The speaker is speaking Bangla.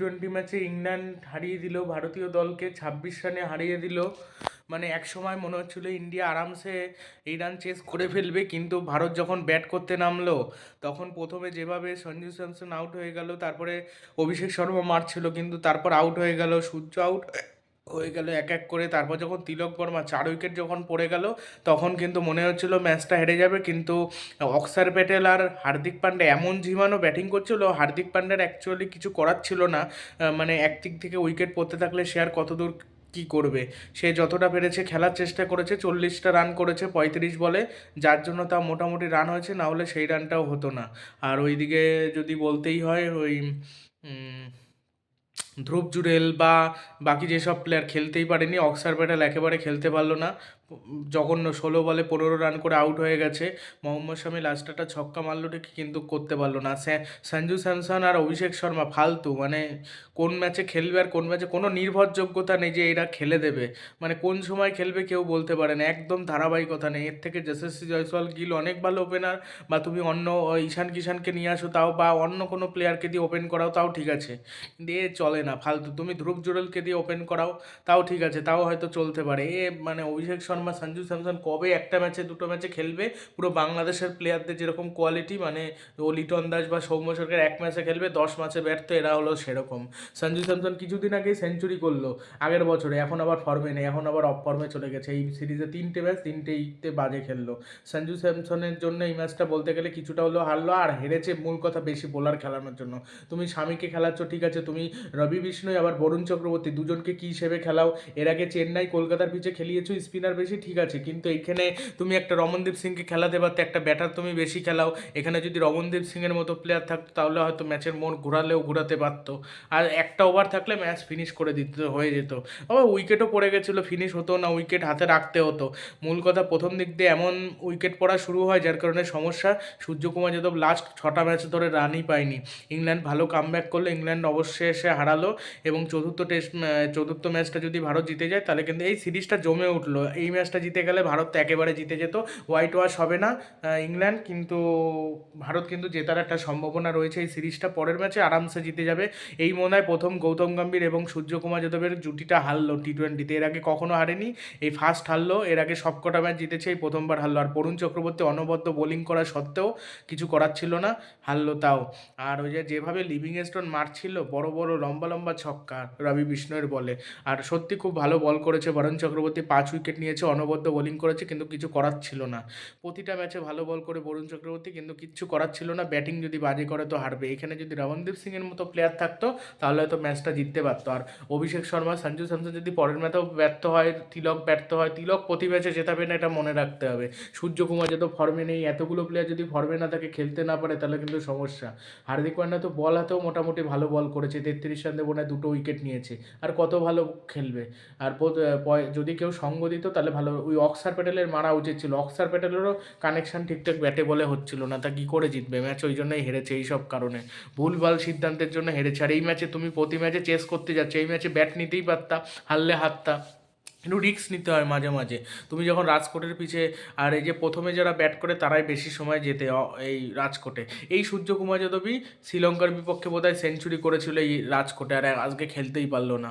টোয়েন্টি ম্যাচে ইংল্যান্ড হারিয়ে দিল, ভারতীয় দলকে ছাব্বিশ রানে হারিয়ে দিল। মানে এক সময় মনে হচ্ছিল ইন্ডিয়া আরামসে এই রান চেস করে ফেলবে, কিন্তু ভারত যখন ব্যাট করতে নামলো, তখন প্রথমে যেভাবে সঞ্জু স্যামসন আউট হয়ে গেল, তারপরে অভিষেক শর্মা মারছিল, কিন্তু তারপর আউট হয়ে গেল, সূর্য আউট হয়ে গেল এক এক করে। তারপর যখন তিলক বর্মা চার উইকেট যখন পড়ে গেল, তখন কিন্তু মনে হচ্ছিল ম্যাচটা হেরে যাবে। কিন্তু অক্সার প্যাটেল আর হার্দিক পান্ডে এমন ঝিমানো ব্যাটিং করছিল, হার্দিক পান্ডের অ্যাকচুয়ালি কিছু করার ছিল না। মানে একদিক থেকে উইকেট পড়তে থাকলে সে আর কতদূর কী করবে? সে যতটা পেরেছে খেলার চেষ্টা করেছে, চল্লিশটা রান করেছে পঁয়ত্রিশ বলে। যার জন্য তা মোটামুটি রান হয়েছে, না হলে সেই রানটাও হতো না। আর ওইদিকে যদি বলতেই হয়, ওই ধ্রুব জুরেল বা বাকি যেসব প্লেয়ার খেলতেই পারেনি অক্সার প্যাটেল একেবারে খেলতে পারল না। জঘন্য, ষোলো বলে পনেরো রান করে আউট হয়ে গেছে। মোহাম্মদ শামি লাস্টটা ছক্কা মারলো ঠিকই কিন্তু করতে পারল না। সঞ্জু স্যামসন আর অভিষেক শর্মা ফালতু মানে কোন ম্যাচে খেলবে আর কোন ম্যাচে কোনো নির্ভরযোগ্যতা নেই যে এরা খেলে দেবে। মানে কোন সময় খেলবে কেউ বলতে পারে না, একদম ধারাবাহিকতা নেই। এর থেকে যশস্বী জয়সওয়াল গিল, অনেক ভালো ওপেনার বা তুমি অন্য ঈশান কিষানকে নিয়ে আসো তাও, বা অন্য কোনো প্লেয়ারকে দিয়ে ওপেন করাও, তাও ঠিক আছে। দিয়ে চলে না, ফালতু। তুমি ধ্রুব জুরেলকে দিয়ে ওপেন করাও, তাও ঠিক আছে, তাও হয়তো চলতে পারে। এ মানে অভিষেক শর্মা সঞ্জু স্যামসন কবে একটা ম্যাচে, দুটো ম্যাচে খেলবে? পুরো বাংলাদেশের প্লেয়ারদের যেরকম কোয়ালিটি মানে ও লিটন দাস বা সৌম্য সরকার এক ম্যাচে খেলবে, দশ ম্যাচে ব্যর্থ, এরা হলো সেরকম। সঞ্জু স্যামসন কিছুদিন আগেই সেঞ্চুরি করল, আগের বছরে, এখন আবার ফর্মে নেই, এখন আবার অফ ফর্মে চলে গেছে। এই সিরিজে তিনটে ম্যাচ, তিনটেইতে বাজে খেললো। সঞ্জু স্যামসনের জন্য এই ম্যাচটা বলতে গেলে কিছুটা হলেও হারলো আর হেরেছে মূল কথা বেশি বোলার খেলানোর জন্য। তুমি স্বামীকে খেলাচ্ছ, ঠিক আছে, তুমি রবি বিষ্ণু আবার বরুণ চক্রবর্তী, দুজনকে কি হিসেবে খেলাও? এর আগে চেন্নাই, কলকাতার পিচে খেলিয়েছো, স্পিনার বেশি ঠিক আছে, কিন্তু এইখানে তুমি একটা রমনদীপ সিংকে খেলাতে পারতে, একটা ব্যাটার তুমি বেশি খেলাও। এখানে যদি রমনদীপ সিংয়ের মতো প্লেয়ার থাকতো, তাহলে হয়তো ম্যাচের মোড় ঘোরালেও ঘোরাতে পারতো। আর একটা ওভার থাকলে ম্যাচ ফিনিশ করে দিতে, হয়ে যেত। আবার উইকেটও পড়ে গেছিল ফিনিশ হতো না উইকেট হাতে রাখতে হতো। মূল কথা প্রথম দিক দিয়ে এমন উইকেট পড়া শুরু হয়, যার কারণে সমস্যা। সূর্যকুমার যাদব লাস্ট ছটা ম্যাচ ধরে রানই পায়নি। ইংল্যান্ড ভালো কামব্যাক করল, ইংল্যান্ড অবশ্যই এসে হারালো। এবং চতুর্থ টেস্ট চতুর্থ ম্যাচটা যদি ভারত জিতে যায়, তাহলে কিন্তু এই সিরিজটা জমে উঠল। এই ম্যাচটা জিতে গেলে ভারত তো একেবারে জিতে যেত। হোয়াইট ওয়াশ হবে না ইংল্যান্ড কিন্তু ভারত কিন্তু জেতার একটা সম্ভাবনা রয়েছে এই সিরিজটা। পরের ম্যাচে আরামসে জিতে যাবে। এই মনে হয় প্রথম গৌতম গম্ভীর এবং সূর্যকুমার যাদবের জুটিটা হারলো টি টোয়েন্টিতে এর আগে কখনো হারেনি, এই ফার্স্ট হারলো, এর আগে সবকটা ম্যাচ জিতেছে, এই প্রথমবার হারলো। আর বরুণ চক্রবর্তী অনবদ্য বোলিং করা সত্ত্বেও কিছু করার ছিল না, হারলো তাও। আর ওই যে যেভাবে লিভিং স্টোন মারছিল, বড় বড় লম্বা লম্বা ছক্কা রবি বিষ্ণুয়ের বলে। আর সত্যি খুব ভালো বল করেছে। বরুণ চক্রবর্তী পাঁচ উইকেট নিয়েছে অনবদ্য বোলিং করেছে, কিন্তু কিছু করার ছিল না। প্রতিটা ম্যাচে ভালো বল করে বরুণ চক্রবর্তী, কিন্তু কিচ্ছু করার ছিল না। ব্যাটিং যদি বাজে করে তো হারবে। এখানে যদি রমনদীপ সিংয়ের মতো প্লেয়ার থাকতো, তাহলে হয়তো ম্যাচটা জিততে পারতো। আর অভিষেক শর্মা, সঞ্জু স্যামসন যদি পরের ম্যাচেও ব্যর্থ হয়, তিলক ব্যর্থ হয়, তিলক প্রতি ম্যাচে জেতাবে না, এটা মনে রাখতে হবে। সূর্যকুমার যত ফর্মে নেই, এতগুলো প্লেয়ার যদি ফর্মে না থাকে, খেলতে না পারে, তাহলে কিন্তু সমস্যা। হার্দিক পান্ডা তো বল হাতেও মোটামুটি ভালো বল করেছে, তেত্রিশ রান দেবো না দুটো উইকেট নিয়েছে। আর কত ভালো খেলবে। আর যদি কেউ সঙ্গ দিত, তাহলে ভালো, ওই অক্সার প্যাটেলের মারা উচিত ছিল। অক্সার প্যাটেলেরও কানেকশান ঠিকঠাক ব্যাটে বলে হচ্ছিল না। তা কী করে জিতবে? ম্যাচ ওই জন্যই হেরেছে এই সব কারণে। ভুলভাল সিদ্ধান্তের জন্য হেরেছে। আর এই ম্যাচে তুমি প্রতি ম্যাচে চেস করতে যাচ্ছ। এই ম্যাচে ব্যাট নিতেই পারতা, হারলে হারতা। একটু রিস্ক নিতে হয় মাঝে মাঝে। তুমি যখন রাজকোটের পিছে, আর এই যে প্রথমে যারা ব্যাট করে, তারাই বেশি সময় যেতে এই রাজকোটে। এই সূর্যকুমার যাদবই শ্রীলঙ্কার বিপক্ষে বোধহয় সেঞ্চুরি করেছিল এই রাজকোটে। আর আজকে খেলতেই পারল না।